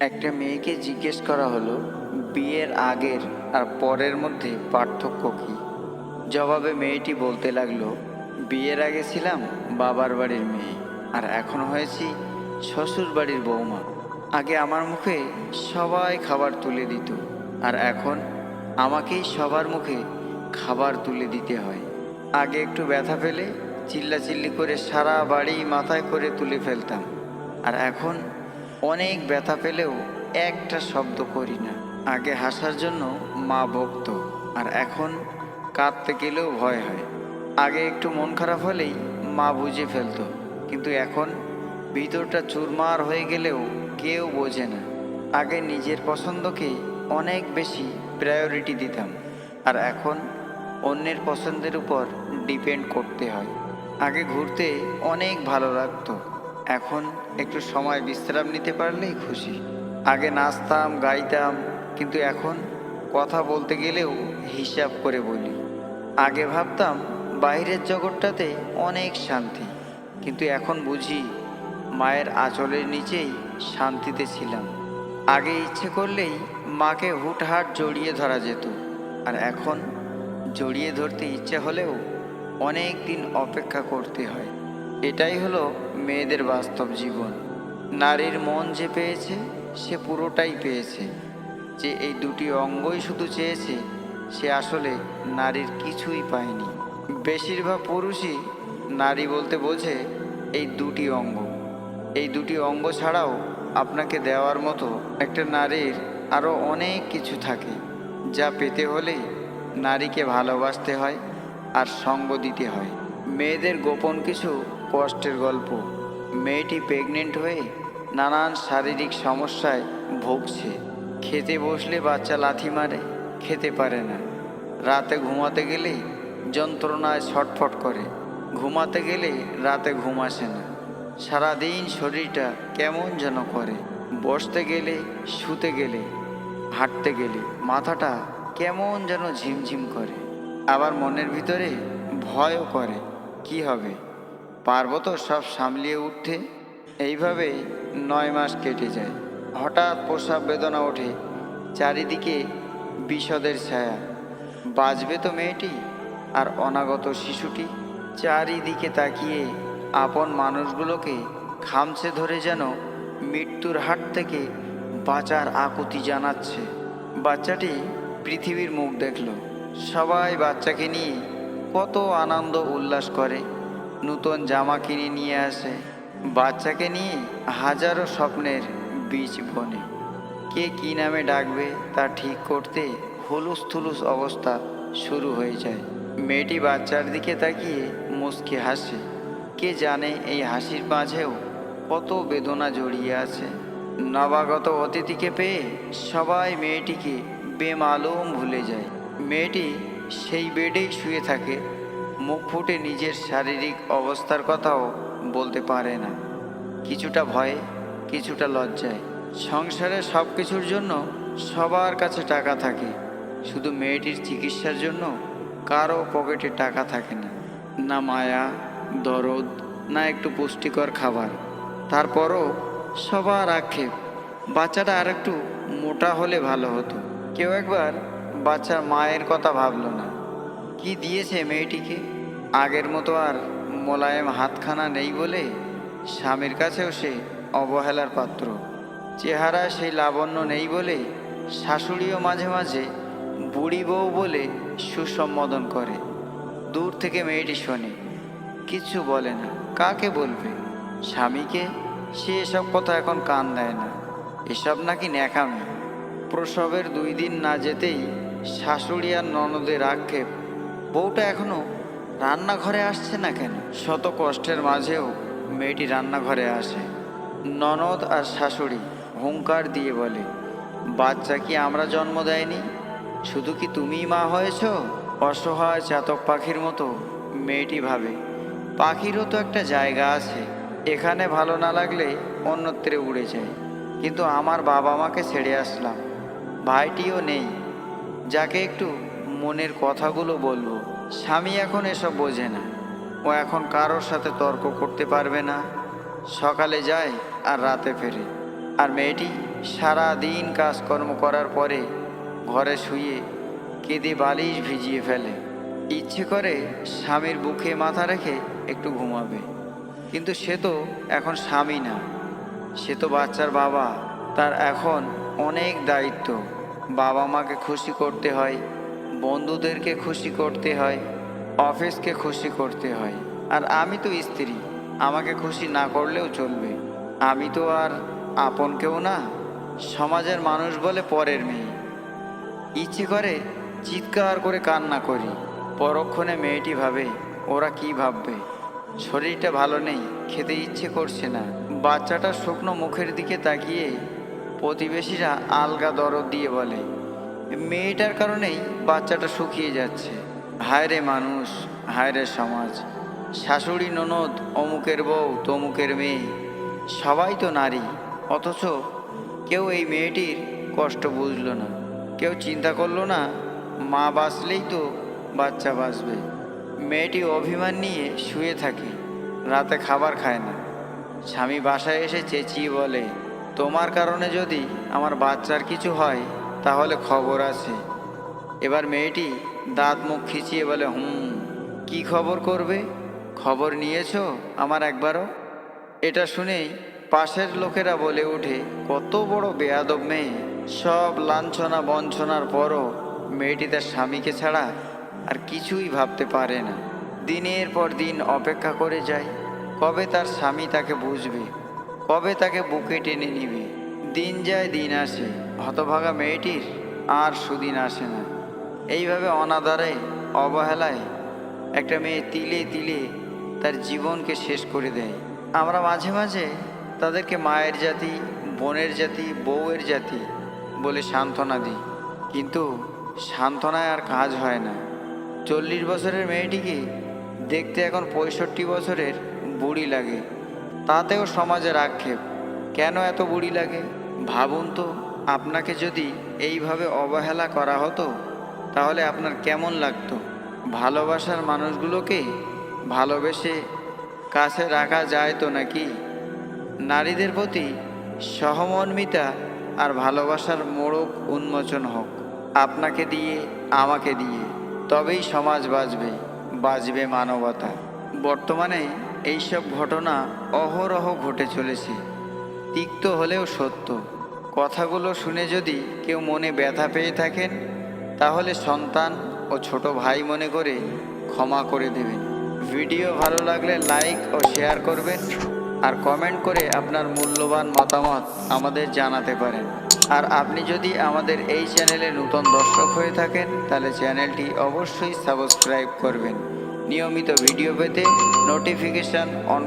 একটা মেয়েকে জিজ্ঞেস করা হলো, বিয়ের আগের আর পরের মধ্যে পার্থক্য কী? জবাবে মেয়েটি বলতে লাগল, বিয়ের আগে ছিলাম বাবার বাড়ির মেয়ে আর এখন হয়েছি শ্বশুর বাড়ির বৌমা। আগে আমার মুখে সবাই খাবার তুলে দিত আর এখন আমাকেই সবার মুখে খাবার তুলে দিতে হয়। আগে একটু ব্যথা পেলে চিল্লাচিল্লি করে সারা বাড়ি মাথায় করে তুলে ফেলতাম আর এখন অনেক ব্যথা পেলেও একটা শব্দ করি না। আগে হাসার জন্য মা বকত, আর এখন কাঁদতে গেলেও ভয় হয়। আগে একটু মন খারাপ হলেই মা বুঝে ফেলতো, কিন্তু এখন ভিতরটা চুরমার হয়ে গেলেও কেউ বোঝে না। আগে নিজের পছন্দকে অনেক বেশি প্রায়োরিটি দিতাম, আর এখন অন্যের পছন্দের উপর ডিপেন্ড করতে হয়। আগে ঘুরতে অনেক ভালো লাগতো এখন একটু সময় বিশ্রাম নিতে পারলেই খুশি। আগে নাচতাম, গাইতাম, কিন্তু এখন কথা বলতে গেলেও হিসাব করে বলি। আগে ভাবতাম বাইরের জগৎটাতে অনেক শান্তি, কিন্তু এখন বুঝি মায়ের আঁচলের নিচেই শান্তিতে ছিলাম। আগে ইচ্ছে করলেই মাকে হুটহাট জড়িয়ে ধরা যেত, আর এখন জড়িয়ে ধরতে ইচ্ছে হলেও অনেক দিন অপেক্ষা করতে হয়। এটাই হলো মেয়েদের বাস্তব জীবন। নারীর মন যে পেয়েছে, সে পুরোটাই পেয়েছে। যে এই দুটি অঙ্গই শুধু চেয়েছে, সে আসলে নারীর কিছুই পায়নি। বেশিরভাগ পুরুষই নারী বলতে বোঝে এই দুটি অঙ্গ। এই দুটি অঙ্গ ছাড়াও আপনাকে দেওয়ার মতো একটা নারীর আরও অনেক কিছু থাকে, যা পেতে হলে নারীকে ভালোবাসতে হয় আর সঙ্গ দিতে হয়। মেয়েদের গোপন কিছু কষ্টের গল্প। মেয়েটি প্রেগনেন্ট হয়ে নানান শারীরিক সমস্যায় ভুগছে। খেতে বসলে বাচ্চা লাথি মারে, খেতে পারে না। রাতে ঘুমাতে গেলে যন্ত্রণায় ছটফট করে। ঘুমাতে গেলে রাতে ঘুম আসে না। সারাদিন শরীরটা কেমন যেন করে। বসতে গেলে, শুতে গেলে, হাঁটতে গেলে মাথাটা কেমন যেন ঝিমঝিম করে। আবার মনের ভিতরে ভয়ও করে, কি হবে? পারব তো সব সামলিয়ে উঠতে এইভাবে নয় মাস কেটে যায়। হঠাৎ প্রসাব বেদনা ওঠে, চারিদিকে বিষদের ছায়া। বাঁচবে তো মেয়েটি আর অনাগত শিশুটি। চারিদিকে তাকিয়ে আপন মানুষগুলোকে খামছে ধরে যেন মৃত্যুর হাট থেকে বাঁচার আকুতি জানাচ্ছে। বাচ্চাটি পৃথিবীর মুখ দেখল। সবাই বাচ্চাকে নিয়ে কত আনন্দ উল্লাস করে। নূতন জামা কিনে নিয়ে আসে। বাচ্চাকে নিয়ে হাজারো স্বপ্নের বীজ বনে। কে কী নামে ডাকবে তা ঠিক করতে হুলুস থুলুস অবস্থা শুরু হয়ে যায়। মেয়েটি বাচ্চার দিকে তাকিয়ে মুচকে হাসে। কে জানে এই হাসির মাঝেও কত বেদনা জড়িয়ে আছে। নবাগত অতিথিকে পেয়ে সবাই মেয়েটিকে বেমালুম ভুলে যায়। মেয়েটি সেই বেডেই শুয়ে থাকে মুখ ফুটে নিজের শারীরিক অবস্থার কথাও বলতে পারে না। কিছুটা ভয়ে, কিছুটা লজ্জায়। সংসারে সব কিছুর জন্য সবার কাছে টাকা থাকে। শুধু মেয়েটির চিকিৎসার জন্য কারও পকেটে টাকা থাকে না। না মায়া, দরদ, না একটু পুষ্টিকর খাবার। তারপরও সবার আক্ষেপ, বাচ্চাটা আর একটু মোটা হলে ভালো হতো। কেউ একবার বাচ্চার মায়ের কথা ভাবলো না। কি দিয়েছে মেয়েটিকে? আগের মতো আর মোলায়েম হাতখানা নেই বলে স্বামীর কাছেও সে অবহেলার পাত্র। চেহারায় সেই লাবণ্য নেই বলে শাশুড়িও মাঝে মাঝে বুড়ি বউ বলে সুসম্বোধন করে। দূর থেকে মেয়েটি শোনে, কিছু বলে না। কাকে বলবে? স্বামীকে? সে এসব কথা এখন কান দেয় না। এসব নাকি ন্যাকামি। প্রসবের দুই দিন না যেতেই শাশুড়ি আর ননদের আক্ষেপ বউটা এখনও রান্নাঘরে আসছে না কেন? শত কষ্টের মাঝেও মেয়েটি রান্নাঘরে আসে। ননদ আর শাশুড়ি হুঙ্কার দিয়ে বলে, বাচ্চা কি আমরা জন্ম দেয়নি? শুধু কি তুমিই মা হয়েছ? অসহায় চাতক পাখির মতো মেয়েটি ভাবে, পাখিরও তো একটা জায়গা আছে, এখানে ভালো না লাগলে অন্যত্রে উড়ে যায়। কিন্তু আমার বাবা মাকে ছেড়ে আসলাম। ভাইটিও নেই। যাকে একটু মনের কথাগুলো বলব। স্বামী এখন এসব বোঝে না। ও এখন কারোর সাথে তর্ক করতে পারবে না। সকালে যায় আর রাতে ফেরে। আর মেয়েটি সারা দিন কাজকর্ম করার পরে ঘরে শুয়ে কেঁদে বালিশ ভিজিয়ে ফেলে। ইচ্ছে করে স্বামীর বুকে মাথা রেখে একটু ঘুমাবে। কিন্তু সে তো এখন স্বামী না। সে তো বাচ্চার বাবা। তার এখন অনেক দায়িত্ব। বাবা মাকে খুশি করতে হয়। বন্ধুদেরকে খুশি করতে হয়, অফিসকে খুশি করতে হয়। আর আমি তো স্ত্রী, আমাকে খুশি না করলেও চলবে। আমি তো আর আপন কেউ না, সমাজের মানুষ বলে পরের মেয়ে। ইচ্ছে করে চিৎকার করে কান্না করি, পরক্ষণে মেয়েটি ভাবে, ওরা কি ভাববে? শরীরটা ভালো নেই, খেতে ইচ্ছে করছে না। বাচ্চাটা শুকনো মুখের দিকে তাকিয়ে প্রতিবেশীরা আলগা দরদ দিয়ে বলে মেয়েটার কারণেই বাচ্চাটা শুকিয়ে যাচ্ছে। হায় রে মানুষ, হায় রে সমাজ। শাশুড়ি ননদ, অমুকের বউ, তমুকের মেয়ে। সবাই তো নারী, অথচ কেউ এই মেয়েটির কষ্ট বুঝলো না। কেউ চিন্তা করল না, মা বাঁচলেই তো বাচ্চা বাঁচবে। মেয়েটি অভিমান নিয়ে শুয়ে থাকে, রাতে খাবার খায় না। স্বামী বাসায় এসে চেঁচিয়ে বলে, তোমার কারণে যদি আমার বাচ্চার কিছু হয় তাহলে খবর আছে। এবার মেয়েটি দাঁত মুখ খিচিয়ে বলে, হুম, কি খবর করবে? খবর নিয়েছো আমার একবারও? এটা শুনেই পাশের লোকেরা বলে ওঠে, কত বড় বেয়াদব মেয়ে। সব লাঞ্ছনা বঞ্চনার পরও মেয়েটি তার স্বামীকে ছাড়া আর কিছুই ভাবতে পারে না। দিনের পর দিন অপেক্ষা করে যায়। কবে তার স্বামী তাকে বুঝবে? কবে তাকে বুকে টেনে নিবে? দিন যায়, দিন আসে। হতভাগা মেয়েটির আর সুদিন আসে না। এইভাবে অনাদারে, অবহেলায় একটা মেয়ে তিলে তিলে তার জীবনকে শেষ করে দেয়। আমরা মাঝে মাঝে তাদেরকে মায়ের জাতি, বোনের জাতি, বউয়ের জাতি বলে সান্ত্বনা দিই। কিন্তু সান্ত্বনায় আর কাজ হয় না। চল্লিশ বছরের মেয়েটিকে দেখতে এখন পঁয়ষট্টি বছরের বুড়ি লাগে। তাতেও সমাজের আক্ষেপ, কেন এত বুড়ি লাগে? ভাবুন তো। আপনাকে যদি এইভাবে অবহেলা করা হতো, তাহলে আপনার কেমন লাগতো? ভালোবাসার মানুষগুলোকে ভালোবেসে কাছে রাখা যায় তো নাকি? নারীদের প্রতি সহমর্মিতা আর ভালোবাসার মোড়ক উন্মোচন হোক। আপনাকে দিয়ে, আমাকে দিয়ে, তবেই সমাজ বাঁচবে বাঁচবে মানবতা। বর্তমানে এইসব ঘটনা অহরহ ঘটে চলেছে। তিক্ত হলেও সত্য। কথাগুলো শুনে যদি কেউ মনে ব্যথা পেয়ে থাকেন, তাহলে সন্তান ও ছোট ভাই মনে করে ক্ষমা করে দেবেন। ভিডিও ভালো লাগলে লাইক ও শেয়ার করবেন আর কমেন্ট করে আপনার মূল্যবান মতামত আমাদের জানাতে পারেন। আর আপনি যদি আমাদের এই চ্যানেলে নতুন দর্শক হয়ে থাকেন, তাহলে চ্যানেলটি অবশ্যই সাবস্ক্রাইব করবেন। নিয়মিত ভিডিও পেতে নোটিফিকেশান অন